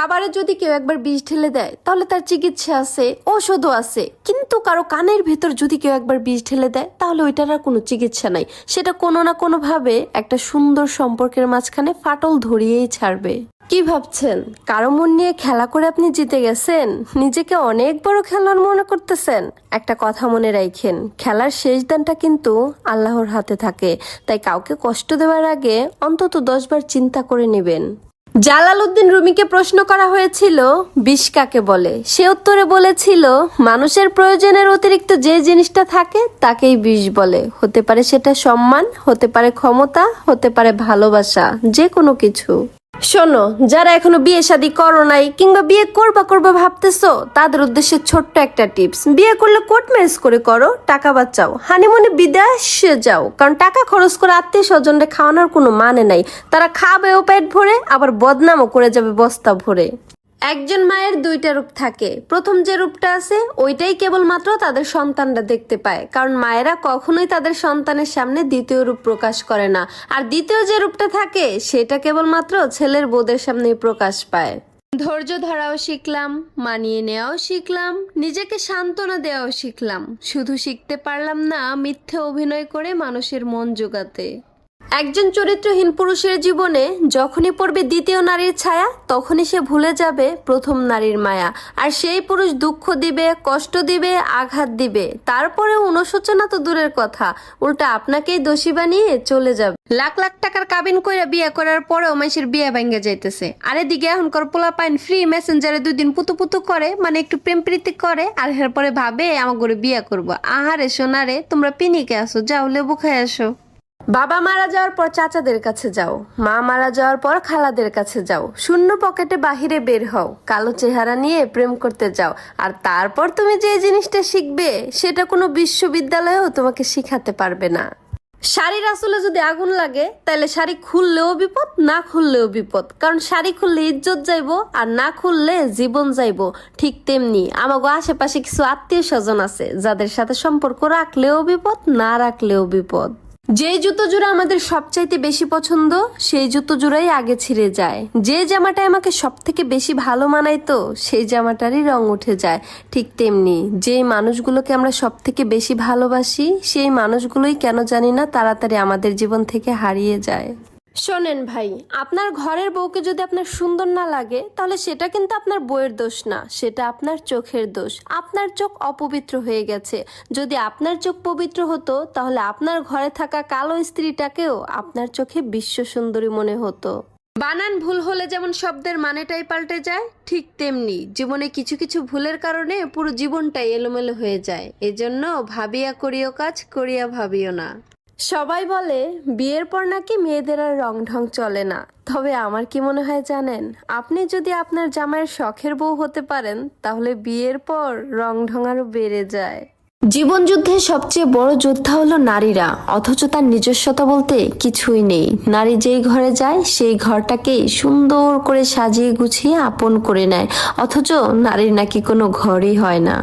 খাবারে যদি কেউ একবার বিষ ঢেলে দেয়, তাহলে তার চিকিৎসা আছে ওষুধও আছে। কিন্তু কারও কানের ভেতর যদি কেউ একবার বিষ ঢেলে দেয়, তাহলে ওইটার আর কোনো চিকিৎসা নাই। সেটা কোনো না কোনো ভাবে একটা সুন্দর সম্পর্কের মাঝখানে ফাটল ধরিয়েই ছাড়বে। কি ভাবছেন? কারও মন নিয়ে খেলা করে আপনি জিতে গেছেন? নিজেকে অনেক বড় খেলোয়াড় মনে করতেছেন? একটা কথা মনে রাখেন খেলার শেষ দানটা কিন্তু আল্লাহর হাতে থাকে। তাই কাউকে কষ্ট দেওয়ার আগে অন্তত দশবার চিন্তা করে নেবেন। জালালউদ্দিন রুমিকে প্রশ্ন করা হয়েছিল, বিষ কাকে বলে? সে উত্তরে বলেছিল, মানুষের প্রয়োজনের অতিরিক্ত যে জিনিসটা থাকে তাকেই বিষ বলে। হতে পারে সেটা সম্মান, হতে পারে ক্ষমতা, হতে পারে ভালোবাসা, যে কোনো কিছু। শোনো, যারা এখনও বিয়ে শাদি করো নাই কিংবা বিয়ে করবা করবা ভাবতেছো, তাদের উদ্দেশ্যে ছোট্ট একটা টিপস। বিয়ে করলে কোর্ট ম্যারেজ করে করো, টাকা বাঁচাও। হানিমুনে বিদেশে যাও, কারণ টাকা খরচ করে আত্মীয় স্বজনরে খাওয়ানোর কোনো মানে নাই। তারা খাবে ও পেট ভরে, আবার বদনামও করে যাবে বস্তা ভরে। একজন মায়ের দুইটা রূপ থাকে। প্রথম যে রূপটা আছে, ওইটাই কেবলমাত্র তাদের সন্তানরা দেখতে পায়। কারণ মায়েরা কখনোই তাদের সন্তানের সামনে দ্বিতীয় রূপ প্রকাশ করে না। আর দ্বিতীয় যে রূপটা থাকে, সেটা কেবলমাত্র ছেলের বোদের সামনেই প্রকাশ পায়। ধৈর্য ধরাও শিখলাম, মানিয়ে নেওয়াও শিখলাম, নিজেকে সান্ত্বনা দেওয়াও শিখলাম। শুধু শিখতে পারলাম না, মিথ্যে অভিনয় করে মানুষের মন জোগাতে। একজন চরিত্রহীন পুরুষের জীবনে যখনই পড়বে দ্বিতীয় নারীর ছায়া, তখনই সে ভুলে যাবে প্রথম নারীর মায়া। আর সেই পুরুষ দুঃখ দিবে, কষ্ট দিবে, আঘাত দিবে। তারপরে অনুশোচনা তো দূরের কথা। উল্টা আপনাকেই দোষী বানিয়ে চলে যাবে। লাখ লাখ টাকার কাবিন কইরা বিয়ে করার পরেও মানুষের বিয়ে ভাঙ্গে যাইতেছে। আর এদিকে এখনকার পোলা পাইন ফ্রি মেসেঞ্জারে দুই দিন পুতু পুতু করে মানে একটু প্রেম প্রীতি করে, আর এরপরে ভাবে আমার করে বিয়ে করব। আহারে সোনারে, তোমরা পিনিকে আসো যাও, লেবু খাই আসো। বাবা মারা যাওয়ার পর চাচাদের কাছে যাও, মা মারা যাওয়ার পর খালাদের কাছে যাও। শূন্য পকেটে বাহিরে বের হও, কালো চেহারা নিয়ে প্রেম করতে যাও। আর তারপর তুমি যে জিনিসটা শিখবে, সেটা কোনো বিশ্ববিদ্যালয়েও তোমাকে শিখাতে পারবে না। শাড়ির আসলে যদি আগুন লাগে তাহলে শাড়ি খুললেও বিপদ, না খুললেও বিপদ। কারণ শাড়ি খুললে ইজ্জত যাইবো, আর না খুললে জীবন যাইব। ঠিক তেমনি আমাগো আশেপাশে কিছু আত্মীয় স্বজন আছে, যাদের সাথে সম্পর্ক রাখলেও বিপদ, না রাখলেও বিপদ। যে জুতো জোড়া আমাদের সবচাইতে বেশি পছন্দ, সেই জুতো জোড়াই আগে ছিঁড়ে যায়। যে জামাটা আমাকে সব থেকে বেশি ভালো মানায় তো, সেই জামাটারই রং উঠে যায়। ঠিক তেমনি যে মানুষগুলোকে আমরা সব থেকে বেশি ভালোবাসি, সেই মানুষগুলোই কেন জানি না তাড়াতাড়ি আমাদের জীবন থেকে হারিয়ে যায়। শোনেন ভাই, আপনার ঘরের বউকে যদি আপনার সুন্দর না লাগে, তাহলে সেটা কিন্তু আপনার বইয়ের দোষ না, সেটা আপনার চোখের দোষ। আপনার চোখ অপবিত্র হয়ে গেছে। যদি আপনার চোখ পবিত্র হতো, তাহলে আপনার ঘরে থাকা কালো স্ত্রীটাকেও আপনার চোখে বিশ্ব সুন্দরী মনে হতো। বানান ভুল হলে যেমন শব্দের মানেটাই পাল্টে যায়, ঠিক তেমনি জীবনে কিছু কিছু ভুলের কারণে পুরো জীবনটাই এলোমেলো হয়ে যায়। এজন্য ভাবিয়া করিও কাজ, করিয়া ভাবিও না। সবাই বলে, বিয়ের পর নাকি মেয়েদের আর রং ঢং চলে না। তবে আমার কি মনে হয় জানেন, আপনি যদি আপনার জামাইয়ের শখের বউ হতে পারেন, তাহলে বিয়ের পর রং ঢং আরও বেড়ে যায়। জীবন যুদ্ধে সবচেয়ে বড় যোদ্ধা হলো নারীরা, অথচ তার নিজস্বতা বলতে কিছুই নেই। নারী যেই ঘরে যায়, সেই ঘরটাকে সুন্দর করে সাজিয়ে গুছিয়ে আপন করে নেয়, অথচ নারীর নাকি কোনো ঘরই হয় না।